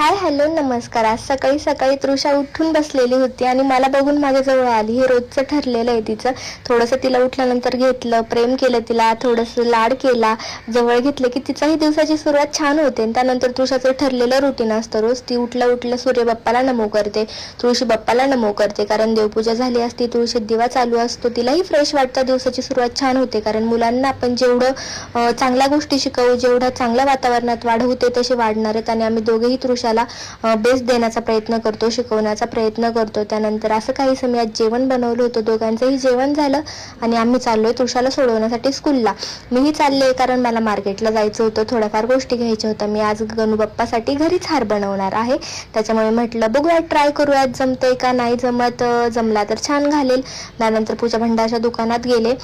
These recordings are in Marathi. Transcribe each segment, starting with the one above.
हाय हॅलो नमस्कार. आज सकाळी सकाळी तृषा उठून बसलेली होती आणि मला बघून माझ्याजवळ आली. हे रोजचं ठरलेलं आहे तिचं. थोडंसं तिला उठल्यानंतर घेतलं प्रेम केलं तिला थोडंसं लाड केला जवळ घेतलं की तिचाही दिवसाची सुरुवात छान होते आणि त्यानंतर तृषाचं ठरलेलं रुटीन असतं रोज. ती उठलं उठलं सूर्यबाप्पाला नमो करते. तुळशी बाप्पाला नमो करते कारण देवपूजा झाली असती तुळशीत दिवा चालू असतो. तिलाही फ्रेश वाटतं. दिवसाची सुरुवात छान होते कारण मुलांना आपण जेवढं चांगल्या गोष्टी शिकवू जेवढं चांगल्या वातावरणात वाढवू ते तसे वाढणार आहेत आणि आम्ही दोघेही त्याला बेस्ट देण्याचा प्रयत्न करतो शिकवण्याचा प्रयत्न करतो. त्यानंतर असं काही मी आज जेवण बनवलं होतं. दोघांचंही जेवण झालं आणि आम्ही चाललोय तृषाला सोडवण्यासाठी स्कूलला मीही चालले कारण मला मार्केटला जायचं होतं. थोड्याफार गोष्टी घ्यायच्या होत्या. मी आज गणूबाप्पासाठी घरीच हार बनवणार आहे. त्याच्यामुळे म्हटलं बघूयात ट्राय करूयात. जमतंय का? नाही जमत जमला तर छान घालेल. त्यानंतर पूजा भंडारच्या दुकानात गेले.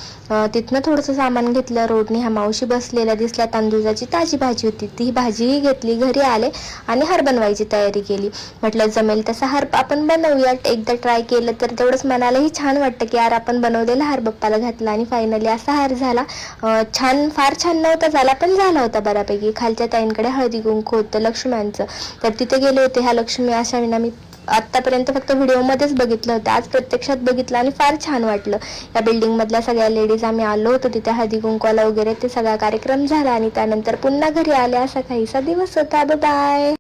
तिथनं थोडंसं सामान घेतलं. रोडनी ह्या मावशी बसलेल्या दिसल्या. तांदूळाची ताजी भाजी होती. ती भाजीही घेतली. घरी आले आणि हार बनवायची तयारी केली. म्हटलं जमेल तसा हार आपण बनवूयात. एकदा ट्राय केलं तर तेवढंच मनालाही छान वाटतं की यार आपण बनवलेला हार बाप्पाला घातला आणि फायनली असा हार झाला. छान फार छान नव्हता झाला पण झाला होता बऱ्यापैकी. खालच्या ताईंकडे हळदी कुंकू होतं लक्ष्म्यांचं तर तिथे गेले होते. ह्या लक्ष्मी अशा विना मी आतापर्यंत फक्त व्हिडिओमध्येच बघितलं होतं. आज प्रत्यक्षात बघितलं आणि फार छान वाटलं. या बिल्डिंगमधल्या सगळ्या लेडीज आम्ही आलो होतो. तिथे हळदी कुंकवाला वगैरे ते सगळा कार्यक्रम झाला आणि त्यानंतर पुन्हा घरी आले असा काहीसा दिवस होता. बाय